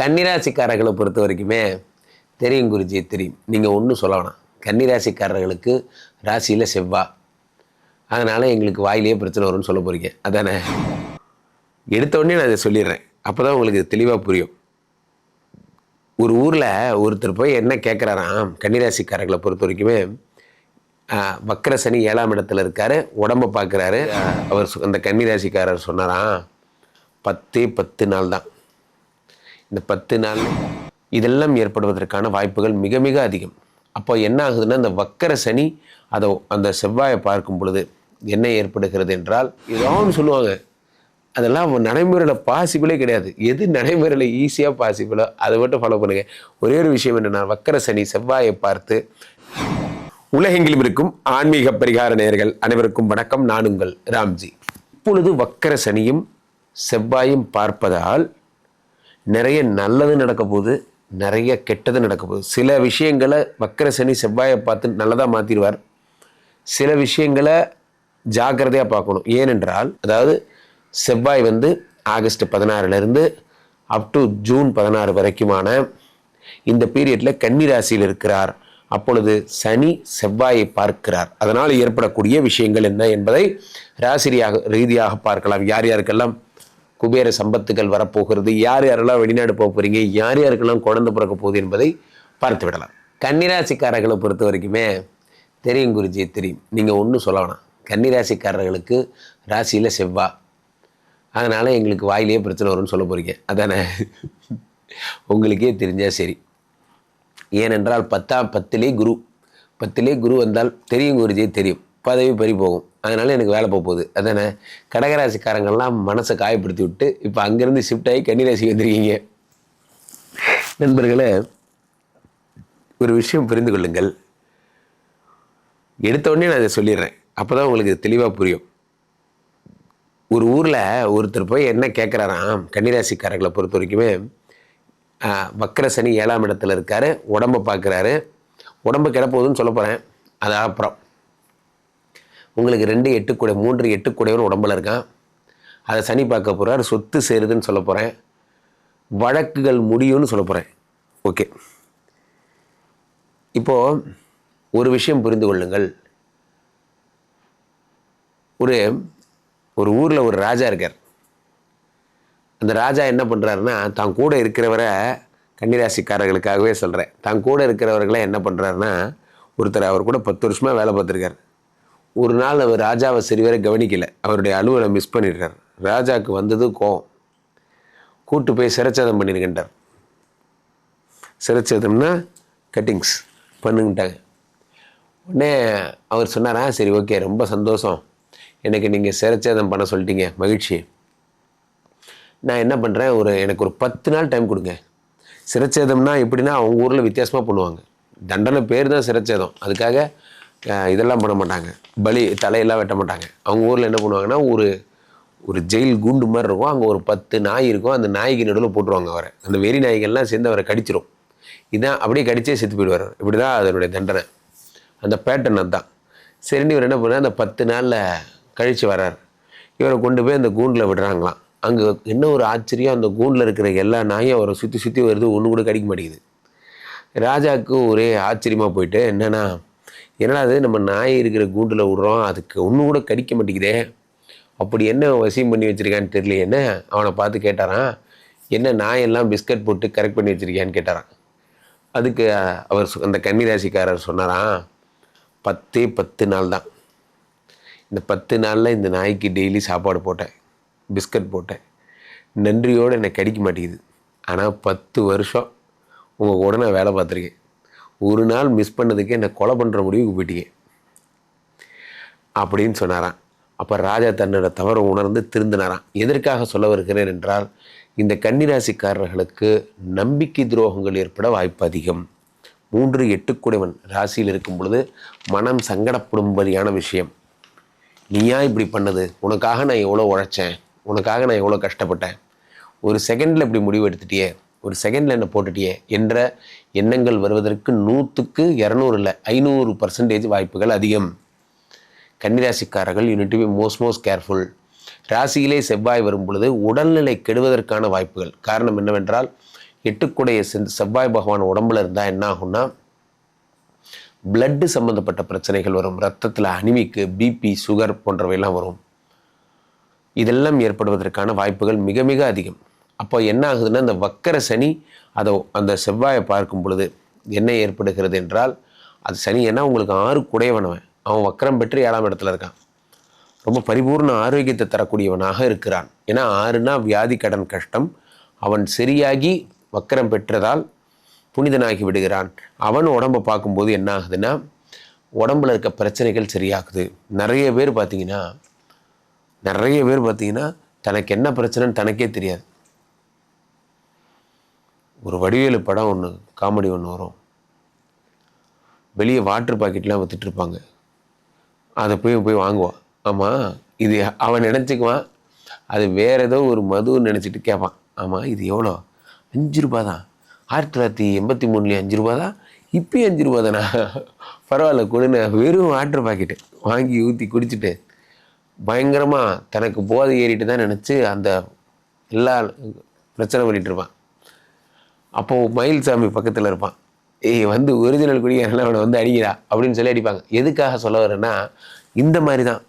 கன்னிராசிக்காரர்களை பொறுத்த வரைக்குமே தெரியும் குருஜி தெரியும். நீங்கள் ஒன்றும் சொல்ல வேணாம். கன்னிராசிக்காரர்களுக்கு ராசியில் செவ்வா. அதனால் எங்களுக்கு வாயிலேயே பிரச்சனை வரும்னு சொல்ல போகிறீங்க அதானே? எடுத்த உடனே நான் இதை சொல்லிடுறேன். அப்போ தான் உங்களுக்கு தெளிவாக புரியும். ஒரு ஊரில் ஒருத்தர் போய் என்ன கேட்குறாராம் கன்னிராசிக்காரர்களை பொறுத்த வரைக்குமே வக்கர சனி ஏழாம் இடத்துல இருக்காரு. உடம்ப பார்க்குறாரு. அவர் அந்த கன்னிராசிக்காரர் சொன்னாராம் பத்தே பத்து நாள் தான் இந்த பத்து நாள் இதெல்லாம் ஏற்படுவதற்கான வாய்ப்புகள் மிக மிக அதிகம். அப்போ என்ன ஆகுதுன்னா இந்த வக்கர சனி அதை அந்த செவ்வாயை பார்க்கும் பொழுது என்ன ஏற்படுகிறது என்றால் ஏதோ சொல்லுவாங்க. அதெல்லாம் நடைமுறையில் பாசிபிளே கிடையாது. எது நடைமுறையில் ஈஸியாக பாசிபிளோ அதை மட்டும் ஃபாலோ பண்ணுங்கள் ஒரே ஒரு விஷயம் என்னென்னா வக்கர சனி செவ்வாயை பார்த்து உலகெங்கிலும் இருக்கும் ஆன்மீக பரிகார நேயர்கள் அனைவருக்கும் வணக்கம். நான் உங்கள் ராம்ஜி. இப்பொழுது வக்கர சனியும் செவ்வாயும் பார்ப்பதால் நிறைய நல்லது நடக்க போகுது நிறைய கெட்டது நடக்க போகுது சில விஷயங்களை வக்கர சனி செவ்வாயை பார்த்து நல்லதாக மாற்றிடுவார் சில விஷயங்களை ஜாக்கிரதையாக பார்க்கணும். ஏனென்றால் அதாவது செவ்வாய் வந்து ஆகஸ்ட் பதினாறுலேருந்து அப் டு ஜூன் பதினாறு வரைக்குமான இந்த பீரியடில் கன்னி ராசியில் இருக்கிறார். அப்பொழுது சனி செவ்வாயை பார்க்கிறார். அதனால் ஏற்படக்கூடிய விஷயங்கள் என்ன என்பதை ராசிரியாக ரீதியாக பார்க்கலாம். யார் யாருக்கெல்லாம் குபேர சம்பத்துகள் வரப்போகிறது. யார் யாரெல்லாம் வெளிநாடு போக போகிறீங்க யார் யாருக்கெல்லாம் குழந்தை பிறக்க போகுது என்பதை பார்த்து விடலாம். கன்னிராசிக்காரர்களை பொறுத்த வரைக்குமே தெரியும் குருஜி தெரியும். நீங்கள் ஒன்றும் சொல்ல வேணாம். கன்னிராசிக்காரர்களுக்கு ராசியில் செவ்வா. அதனால் எங்களுக்கு வாயிலேயே பிரச்சனை வரும்னு சொல்ல போகிறீங்க அதானே? உங்களுக்கே தெரிஞ்சால் சரி. ஏனென்றால் பத்தாம் பத்திலே குரு. பத்திலே குரு வந்தால் தெரியும் குருஜி தெரியும். பதவி பறி போகும். அதனால் எனக்கு வேலை போக போகுது. அதானே? கடகராசிக்காரங்கள்லாம் மனசை காயப்படுத்தி விட்டு இப்போ அங்கேருந்து ஷிஃப்ட் ஆகி கன்னிராசிக்கு வந்திருக்கீங்க. நண்பர்களே ஒரு விஷயம் புரிந்து கொள்ளுங்கள். எடுத்தோடனே நான் இதை சொல்லிடுறேன். அப்போ தான் உங்களுக்கு தெளிவாக புரியும். ஒரு ஊரில் ஒருத்தர் போய் என்ன கேட்குறாராம் கன்னிராசிக்காரர்களை பொறுத்த வரைக்குமே ஆஹ், வக்கர சனி ஏழாம் இடத்துல இருக்கார் உடம்பை பார்க்குறாரு. உடம்பு கிடப்போகுதுன்னு சொல்ல போகிறேன் அது அப்புறம். உங்களுக்கு ரெண்டு எட்டு கூடை மூன்று எட்டு கூடையவன் உடம்புல இருக்கான் அதை சனி பார்க்க போகிறார் சொத்து சேருதுன்னு சொல்ல போகிறேன் வழக்குகள் முடியும்னு சொல்ல போகிறேன் ஓகே. இப்போது ஒரு விஷயம் புரிந்து கொள்ளுங்கள். ஒரு ஒரு ஊரில் ஒரு ராஜா இருக்கார். அந்த ராஜா என்ன பண்ணுறாருன்னா தான் கூட இருக்கிறவரை கன்னிராசிக்காரர்களுக்காகவே சொல்கிறேன் தான் கூட இருக்கிறவர்களை என்ன பண்ணுறாருன்னா ஒருத்தர் அவர் கூட பத்து வருஷமாக வேலை பார்த்துருக்கார். ஒரு நாள் அவர் ராஜாவை சரிவர கவனிக்கலை. அவருடைய அலுவலை மிஸ் பண்ணியிருக்கார் ராஜாவுக்கு வந்தது கோவம். கூட்டு போய் சிரச்சேதம் பண்ணியிருக்கின்றார் சிரச்சேதம்னா கட்டிங்ஸ் பண்ணுங்கிட்டாங்க. உடனே அவர் சொன்னாரா சரி ஓகே ரொம்ப சந்தோஷம். எனக்கு நீங்கள் சிரச்சேதம் பண்ண சொல்லிட்டீங்க மகிழ்ச்சி. நான் என்ன பண்ணுறேன் ஒரு எனக்கு ஒரு பத்து நாள் டைம் கொடுங்க. சிரச்சேதம்னா எப்படின்னா அவங்க ஊரில் வித்தியாசமாக பண்ணுவாங்க. தண்டனை பேர் தான் சிரச்சேதம் அதுக்காக இதெல்லாம் பண்ண மாட்டாங்க. பலி தலையெல்லாம் வெட்ட மாட்டாங்க. அவங்க ஊரில் என்ன பண்ணுவாங்கன்னா ஒரு ஒரு ஜெயில் கூண்டு மாதிரி இருக்கும். அங்கே ஒரு பத்து நாய் இருக்கும். அந்த நாய்க்கு நடுவில் போட்டுருவாங்க அவரை. அந்த வெறி நாய்கள்லாம் சேர்ந்து அவரை கடிச்சிரும். இதான் அப்படியே கடிச்சே செத்து போயிடுவார் இப்படி தான் அதனுடைய தண்டனை. அந்த பேட்டர்ன் அதுதான். சரின்னு இவர் என்ன பண்ணார்? அந்த பத்து நாளில் கழித்து வரார். இவரை கொண்டு போய் அந்த கூண்டில் விடுறாங்களாம். அங்கே என்ன ஒரு ஆச்சரியம். அந்த கூண்டில் இருக்கிற எல்லா நாயும் அவரை சுற்றி சுற்றி வருது. ஒன்று கூட கடிக்க மாட்டேங்குது. ராஜாவுக்கு ஒரே ஆச்சரியமாக போயிட்டு என்னென்னா என்னடா அது நம்ம நாய் இருக்கிற கூண்டில் விடுறோம் அதுக்கு ஒன்று கூட கடிக்க மாட்டேங்குதே. அப்படி என்ன வசியம் பண்ணி வச்சிருக்கான்னு என்ன? அவனை பார்த்து கேட்டாரான் என்ன நாயெல்லாம் பிஸ்கட் போட்டு கரெக்ட் பண்ணி வச்சிருக்கியான்னு கேட்டாரான் அதுக்கு அவர் அந்த கன்னிராசிக்காரர் சொன்னாராம் பத்தே பத்து நாள் தான். இந்த பத்து நாளில் இந்த நாய்க்கு டெய்லி சாப்பாடு போட்டேன் பிஸ்கட் போட்டேன். நன்றியோடு என்னை கடிக்க மாட்டேங்குது. ஆனால் பத்து வருஷம் உங்கள் கூட நான் வேலை பார்த்துருக்கேன். ஒரு நாள் மிஸ் பண்ணதுக்கே என்னை கொலை பண்ணுற முடிவுக்கு போயிட்டீங்க அப்படின்னு சொன்னாராம். அப்போ ராஜா தன்னோட தவறை உணர்ந்து திருந்தினாராம். எதற்காக சொல்ல வருகிறேன் என்றால் இந்த கன்னிராசிக்காரர்களுக்கு நம்பிக்கை துரோகங்கள் ஏற்பட வாய்ப்பு அதிகம். மூன்று எட்டுக்குடைவன் ராசியில் இருக்கும் பொழுது மனம் சங்கடப்படும்படியான விஷயம். நீயா இப்படி பண்ணது? உனக்காக நான் எவ்வளோ உழைச்சேன்? உனக்காக நான் எவ்வளோ கஷ்டப்பட்டேன்? ஒரு செகண்டில் இப்படி முடிவு எடுத்துட்டியே? ஒரு செகண்டில் என்ன போட்டுட்டியே? என்ற எண்ணங்கள் வருவதற்கு நூற்றுக்கு இரநூறு இல்லை ஐநூறு பர்சன்டேஜ் வாய்ப்புகள் அதிகம். கன்னிராசிக்காரர்கள் you need be most most careful ராசியிலே செவ்வாய் வரும் பொழுது உடல்நிலை கெடுவதற்கான வாய்ப்புகள். காரணம் என்னவென்றால் எட்டுக்குடைய செந் செவ்வாய் பகவான் உடம்புல இருந்தால் என்ன ஆகும்னா பிளட்டு சம்மந்தப்பட்ட பிரச்சனைகள் வரும். ரத்தத்தில் அனிமிக்கு பிபி சுகர் போன்றவையெல்லாம் வரும். இதெல்லாம் ஏற்படுவதற்கான வாய்ப்புகள் மிக மிக அதிகம். அப்போ என்ன ஆகுதுன்னா அந்த வக்கர சனி அதை அந்த செவ்வாயை பார்க்கும் பொழுது என்ன ஏற்படுகிறது என்றால் அது சனி ஏன்னா உங்களுக்கு ஆறு குடையவனவன். அவன் வக்கரம் பெற்று ஏழாம் இடத்துல இருக்கான். ரொம்ப பரிபூர்ண ஆரோக்கியத்தை தரக்கூடியவனாக இருக்கிறான். ஏன்னா ஆறுனா வியாதி கடன் கஷ்டம். அவன் சரியாகி வக்கரம் பெற்றதால் புனிதனாகி விடுகிறான். அவன் உடம்பை பார்க்கும்போது என்ன ஆகுதுன்னா உடம்புல இருக்க பிரச்சனைகள் சரியாகுது. நிறைய பேர் பார்த்திங்கன்னா நிறைய பேர் பார்த்திங்கன்னா தனக்கு என்ன பிரச்சனைன்னு தனக்கே தெரியாது. ஒரு வடிவேலு படம் ஒன்று காமெடி ஒன்று வரும். வெளியே வாட்டர் பாக்கெட்லாம் விற்றுட்ருப்பாங்க அதை போய் போய் வாங்குவான். ஆமாம் இது அவன் நினச்சிக்குவான். அது வேற ஏதோ ஒரு மதுன்னு நினச்சிட்டு கேட்பான் ஆமாம் இது எவ்வளோ? அஞ்சு ரூபா தான் ஆயிரத்தி தொள்ளாயிரத்தி எண்பத்தி மூணுலேயும் அஞ்சு ரூபா தான் இப்போயும் அஞ்சு ரூபா தானா பரவாயில்ல கொடுன்னு வெறும் வாட்டர் பாக்கெட்டு வாங்கி ஊற்றி குடிச்சிட்டு பயங்கரமாக தனக்கு போதை ஏறிட்டு தான் நினச்சி அந்த எல்லா பிரச்சனை பண்ணிகிட்ருப்பான் அப்போது மயில்சாமி பக்கத்தில் இருப்பான். ஏய் வந்து ஒரிஜினல் குடிகாரன் அவனை வந்து அடிக்கிறா? அப்படின்னு சொல்லி அடிப்பாங்க. எதுக்காக சொல்ல வரேன்னா இந்த மாதிரி தான்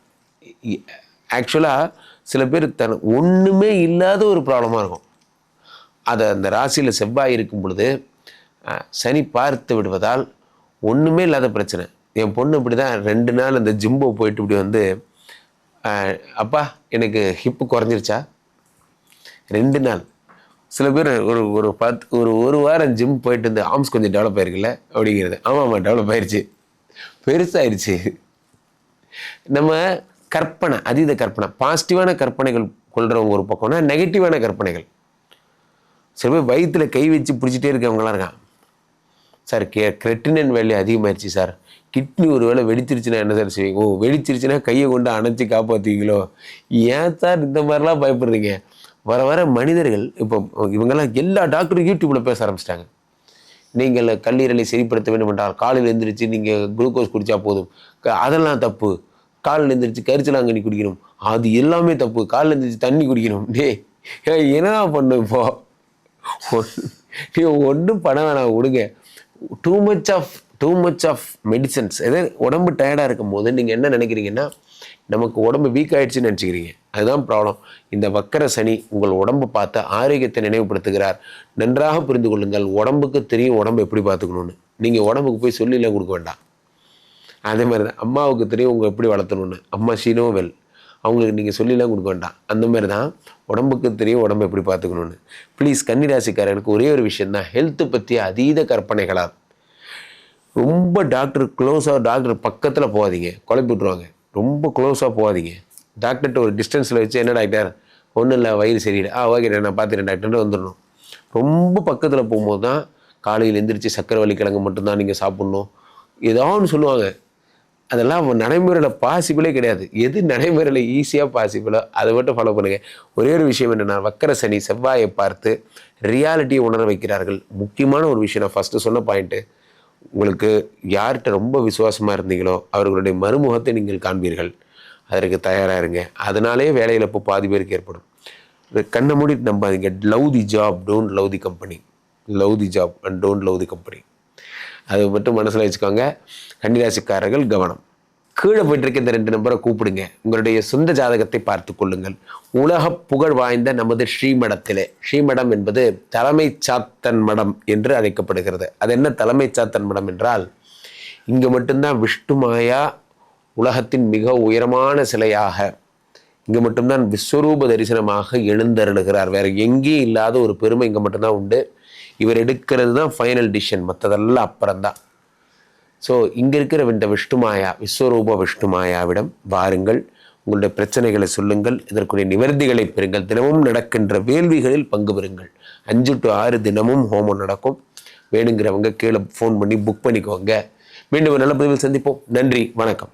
ஆக்சுவலாக சில பேர் தன் ஒன்றுமே இல்லாத ஒரு ப்ராப்ளமாக இருக்கும். அதை அந்த ராசியில் செவ்வாய் இருக்கும் பொழுது சனி பார்த்து விடுவதால் ஒன்றுமே இல்லாத பிரச்சனை. என் பொண்ணு இப்படி தான் ரெண்டு நாள் அந்த ஜிம்போ போயிட்டு இப்படி வந்து அப்பா எனக்கு ஹிப்பு குறைஞ்சிருச்சா? ரெண்டு நாள். சில பேர் ஒரு ஒரு பத்து ஒரு ஒரு வாரம் ஜிம் போயிட்டு இருந்து ஆர்ம்ஸ் கொஞ்சம் டெவலப் ஆயிருக்குல்ல? அப்படிங்கிறது. ஆமாம் ஆமாம் டெவலப் ஆயிடுச்சு பெருசாயிருச்சு. நம்ம கற்பனை அதீத கற்பனை பாசிட்டிவான கற்பனைகள் கொள்கிறவங்க ஒரு பக்கம்னா நெகட்டிவான கற்பனைகள். சில பேர் வயிற்றுல கை வச்சு பிடிச்சிட்டே இருக்கவங்களாம் இருக்கான் சார் கே கிரெட்டினன் வேல்யூ அதிகமாயிருச்சு சார். கிட்னி ஒரு வேளை வெடிச்சிருச்சுன்னா என்ன சார் செய்வீங்க? ஓ வெடிச்சிருச்சுன்னா கையை கொண்டு அணைச்சி காப்பாற்றுவீங்களோ ஏன் சார் இந்த மாதிரிலாம் பயப்படுறீங்க? வர வர மனிதர்கள் இப்போ இவங்கெல்லாம் எல்லா டாக்டரும் யூடியூப்பில் பேச ஆரம்பிச்சிட்டாங்க. நீங்கள் கல்லீரலை சரிப்படுத்த வேண்டும் என்றால் காலையில் எழுந்திரிச்சு நீங்கள் குளுக்கோஸ் குடித்தா போதும். க- அதெல்லாம் தப்பு. காலில் எழுந்திரிச்சு கரிச்சலாங்கண்ணி குடிக்கணும். அது எல்லாமே தப்பு. காலில் எழுந்திரிச்சு தண்ணி குடிக்கணும். டேய் ஏய், என்னடா பண்ணு இப்போ? நீ ஒன்றும் பண்ண வேணாம் விடுங்க. Too much of too much of medicines எதாவது உடம்பு டயர்டாக இருக்கும் போது நீங்கள் என்ன நினைக்கிறீங்கன்னா நமக்கு உடம்பு வீக் ஆகிடுச்சுன்னு நினச்சிக்கிறீங்க. அதுதான் ப்ராப்ளம் இந்த வக்கர சனி உங்கள் உடம்பை பார்த்து ஆரோக்கியத்தை நினைவுபடுத்துகிறார். நன்றாக புரிந்து கொள்ளுங்கள். உடம்புக்கு தெரியும் உடம்பு எப்படி பார்த்துக்கணும்னு. நீங்கள் உடம்புக்கு போய் சொல்லிலாம் கொடுக்க வேண்டாம். அதே மாதிரி தான் அம்மாவுக்கு தெரியும் உங்கள் எப்படி வளர்த்தணும்னு. அம்மா ஷினோவெல் அவங்களுக்கு நீங்கள் சொல்லிலாம் கொடுக்க வேண்டாம். அந்த மாதிரி தான் உடம்புக்கு தெரியும் உடம்பு எப்படி பார்த்துக்கணும்னு. ப்ளீஸ் கன்னிராசிக்காரருக்கு ஒரே ஒரு விஷயம் தான் ஹெல்த்து பற்றிய அதீத கற்பனைகளாக ரொம்ப டாக்டர் க்ளோஸாக டாக்டர் பக்கத்தில் போகாதீங்க. குழப்பி விட்ருவாங்க ரொம்ப க்ளோஸாக போகாதீங்க. டாக்டர்கிட்ட ஒரு டிஸ்டன்ஸில் வச்சு என்ன டாக்டர் ஒன்றும் இல்லை வயிறு சரியில்லை. ஆ ஓகே நான் பார்த்துட்டேன் டாக்டர்னு வந்துடணும். ரொம்ப பக்கத்தில் போகும்போது தான் காலையில் எந்திரிச்சு சக்கரவள்ளி கிழங்கு மட்டும்தான் நீங்கள் சாப்பிட்ணும். ஏதோ ஒன்று சொல்லுவாங்க. அதெல்லாம் நடைமுறையில் பாசிபிளே கிடையாது. எது நடைமுறையில் ஈஸியாக பாசிபிளோ அதை மட்டும் ஃபாலோ பண்ணுங்கள் ஒரே ஒரு விஷயம் என்னென்னா வக்கர சனி செவ்வாயை பார்த்து ரியாலிட்டியை உணர வைக்கிறார்கள். முக்கியமான ஒரு விஷயம் நான் ஃபஸ்ட்டு சொன்ன பாயிண்ட்டு உங்களுக்கு யார்கிட்ட ரொம்ப விசுவாசமாக இருந்தீங்களோ அவர்களுடைய மறுமுகத்தை நீங்கள் காண்பீர்கள். அதற்கு தயாராக இருங்க. அதனாலே வேலை இழப்பு பாதி பேருக்கு ஏற்படும். கண்ணை மூடி நம்பாதீங்க. Love the job don't love the company love the job and don't love the company அது மட்டும் மனசில் வச்சுக்கோங்க. கன்னிராசிக்காரர்கள் கவனம். கீழே போயிட்டு இருக்க இந்த ரெண்டு நம்பரை கூப்பிடுங்க. உங்களுடைய சொந்த ஜாதகத்தை பார்த்து கொள்ளுங்கள். உலக புகழ் வாய்ந்த நமது ஸ்ரீமடத்திலே. ஸ்ரீமடம் என்பது தலைமை சாத்தன் மடம் என்று அழைக்கப்படுகிறது. அது என்ன தலைமை சாத்தன் மடம் என்றால் இங்கே மட்டும்தான் விஷ்ணுமாயா உலகத்தின் மிக உயரமான சிலையாக இங்கே மட்டும்தான் விஸ்வரூப தரிசனமாக எழுந்தருளுகிறார். வேற எங்கேயும் இல்லாத ஒரு பெருமை இங்கே மட்டும்தான் உண்டு. இவர் எடுக்கிறது தான் ஃபைனல் டிஷன் மற்றதெல்லாம் அப்புறம்தான். ஸோ இங்கே இருக்கிற இந்த விஷ்ணுமாயா விஸ்வரூப விஷ்ணுமாயாவிடம் வாருங்கள். உங்களுடைய பிரச்சனைகளை சொல்லுங்கள். இதற்குரிய நிவர்த்திகளை பெறுங்கள். தினமும் நடக்கின்ற வேள்விகளில் பங்கு பெறுங்கள். அஞ்சு டு ஆறு தினமும் ஹோமம் நடக்கும். வேணுங்கிறவங்க கீழே ஃபோன் பண்ணி புக் பண்ணிக்கோங்க. மீண்டும் நல்ல பதிவில் சந்திப்போம். நன்றி. வணக்கம்.